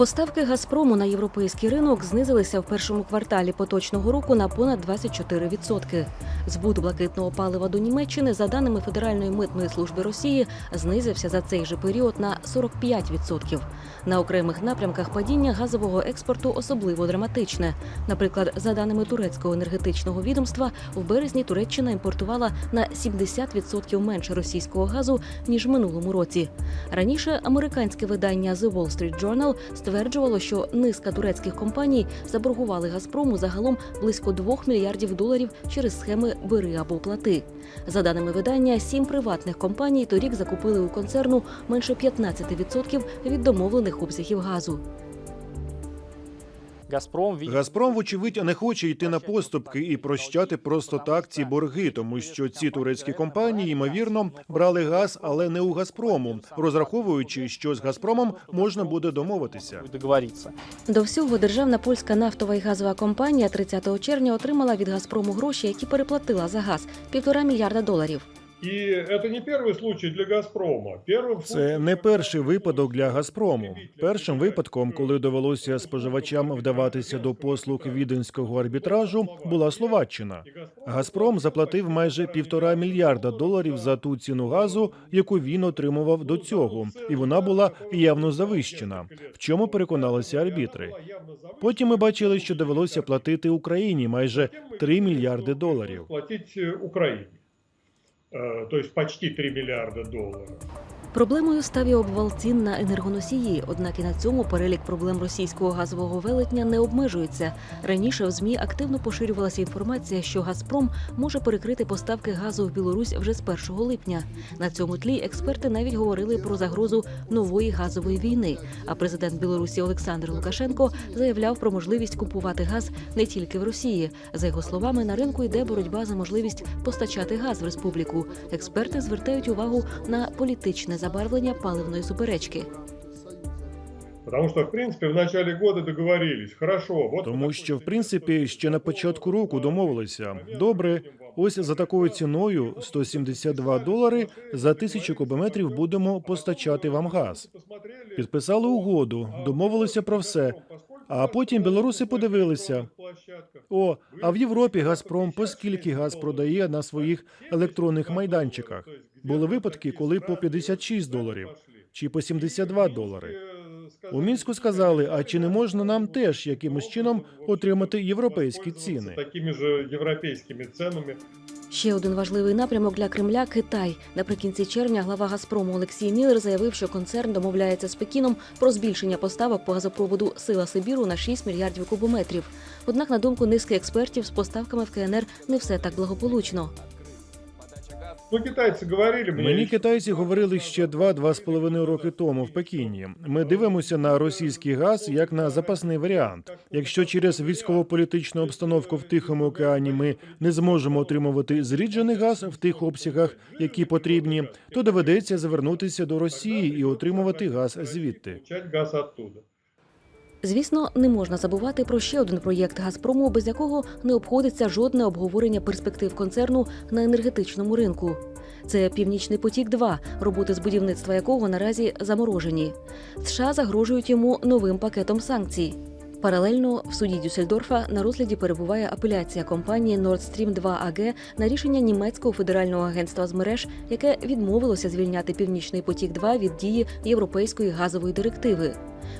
Поставки Газпрому на європейський ринок знизилися в першому кварталі поточного року на понад 24%. Збут блакитного палива до Німеччини, за даними Федеральної митної служби Росії, знизився за цей же період на 45%. На окремих напрямках падіння газового експорту особливо драматичне. Наприклад, за даними турецького енергетичного відомства, в березні Туреччина імпортувала на 70% менше російського газу ніж в минулому році. Раніше американське видання The Wall Street Journal стверджувало, що низка турецьких компаній заборгували Газпрому загалом близько 2 мільярдів доларів через схеми бери або плати. За даними видання, сім приватних компаній торік закупили у концерну менше 15% від домовлених обсягів газу. Газпром Газпром, вочевидь, не хоче йти на поступки і прощати просто так ці борги, тому що ці турецькі компанії ймовірно брали газ, але не у Газпрому, розраховуючи, що з Газпромом можна буде домовитися. До всього державна польська нафтова і газова компанія 30 червня отримала від Газпрому гроші, які переплатила за газ півтора мільярда доларів. И это не первый случай для «Газпрома». Первым Це не перший випадок для Газпрому. Першим випадком, коли довелося споживачам вдаватися до послуг віденського арбітражу, була Словаччина. Газпром заплатив майже півтора мільярда доларів за ту ціну газу, яку він отримував до цього, і вона була явно завищена. В чому переконалися арбітри? Потім ми бачили, що довелося платити Україні майже 3 мільярди доларів. платить э, Украине. Э, То есть почти 3 миллиарда долларов. Проблемою став і обвал цін на енергоносії. Однак і на цьому перелік проблем російського газового велетня не обмежується. Раніше в змі активно поширювалася інформація, що Газпром може перекрити поставки газу в Білорусь вже з 1 липня. На цьому тлі експерти навіть говорили про загрозу нової газової війни. А президент Білорусі Олександр Лукашенко заявляв про можливість купувати газ не тільки в Росії. За його словами, на ринку йде боротьба за можливість постачати газ в республіку. Експерти звертають увагу на політичне забарвлення паливної суперечки. Потому что, в принципе, в начале года договорились. Хорошо, вот... Тому що, в принципі, ще на початку року домовилися. Добре, ось за такою ціною 172 долари за тисячу кубометрів будемо постачати вам газ. Підписали угоду, домовилися про все. А потім білоруси подивилися. О, а в Європі Газпром по скільки газ продає на своїх електронних майданчиках. Були випадки, коли по 56 доларів чи по 72 долари. У мінську сказали: а чи не можна нам теж якимось чином отримати європейські ціни? Такими ж європейськими ценами. Ще один важливий напрямок для Кремля Китай. Наприкінці червня глава Газпрому Олексій Міллер заявив, що концерн домовляється з Пекіном про збільшення поставок по газопроводу Сила Сибіру на 6 мільярдів кубометрів. Однак, на думку низки експертів, з поставками в КНР не все так благополучно. Ну, китайцы говорили. Мені китайці говорили ще два-два з половиною роки тому в Пекіні. Ми дивимося на російський газ як на запасний варіант. Якщо через військово-політичну обстановку в Тихому океані ми не зможемо отримувати зріджений газ в тих обсягах, які потрібні, то доведеться завернутися до Росії і отримувати газ звідти. Звісно, не можна забувати про ще один проєкт Газпрому, без якого не обходиться жодне обговорення перспектив концерну на енергетичному ринку. Це Північний потік 2 роботи з будівництва якого наразі заморожені. США загрожують йому новим пакетом санкцій. Паралельно в суді Дюссельдорфа на розгляді перебуває апеляція компанії Nord Stream 2 AG на рішення німецького федерального агентства з мереж, яке відмовилося звільняти Північний потік 2 від дії європейської газової директиви.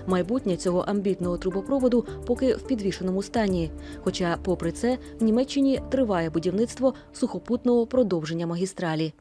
Майбутнє цього амбітного трубопроводу поки в підвішеному стані. Хоча, попри це, в Німеччині триває будівництво сухопутного продовження магістралі.